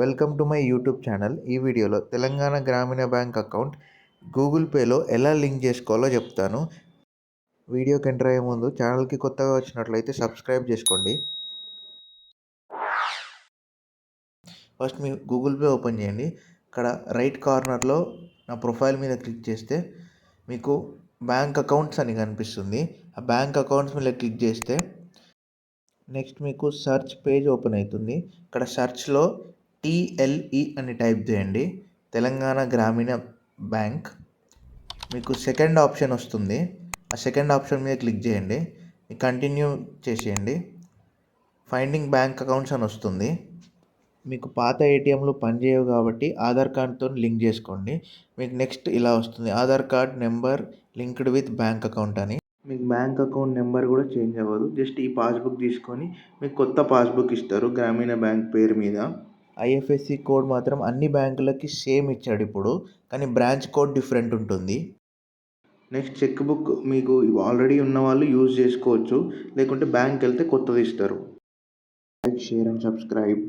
Welcome to my YouTube channel. ఈ వీడియోలో తెలంగాణ గ్రామీణ బ్యాంక్ అకౌంట్ గూగుల్ పేలో ఎలా లింక్ చేసుకోవాలో చెప్తాను. వీడియోకి ఎంటర్ అయ్యే ముందు ఛానల్కి కొత్తగా వచ్చినట్లయితే సబ్స్క్రైబ్ చేసుకోండి. ఫస్ట్ మీ గూగుల్ పే ఓపెన్ చేయండి. ఇక్కడ రైట్ కార్నర్లో నా ప్రొఫైల్ మీద క్లిక్ చేస్తే మీకు బ్యాంక్ అకౌంట్స్ అని కనిపిస్తుంది. ఆ బ్యాంక్ అకౌంట్స్ మీద క్లిక్ చేస్తే నెక్స్ట్ మీకు సెర్చ్ పేజ్ ఓపెన్ అవుతుంది. ఇక్కడ సెర్చ్లో టిఎల్ఈ అని టైప్ చేయండి. తెలంగాణ గ్రామీణ బ్యాంక్. మీకు సెకండ్ ఆప్షన్ వస్తుంది. ఆ సెకండ్ ఆప్షన్ మీద క్లిక్ చేయండి. కంటిన్యూ చేసేయండి. ఫైండింగ్ బ్యాంక్ అకౌంట్స్ అని వస్తుంది. మీకు పాత ఏటీఎంలు పనిచేయవు కాబట్టి ఆధార్ కార్డ్తో లింక్ చేసుకోండి. మీకు నెక్స్ట్ ఇలా వస్తుంది. Aadhaar card number linked with bank account అని. మీకు బ్యాంక్ అకౌంట్ నెంబర్ కూడా చేంజ్ అవ్వదు. జస్ట్ ఈ పాస్బుక్ తీసుకొని మీకు కొత్త పాస్బుక్ ఇస్తారు గ్రామీణ బ్యాంక్ పేరు మీద. ఐఎఫ్ఎస్సి కోడ్ మాత్రం అన్ని బ్యాంకులకి సేమ్ ఇచ్చాడు ఇప్పుడు కానీ బ్రాంచ్ కోడ్ డిఫరెంట్ ఉంటుంది. నెక్స్ట్ చెక్ బుక్ మీకు ఆల్రెడీ ఉన్న వాళ్ళు యూజ్ చేసుకోవచ్చు లేకుంటే బ్యాంక్ వెళ్తే కొత్తది ఇస్తారు. Like share and subscribe.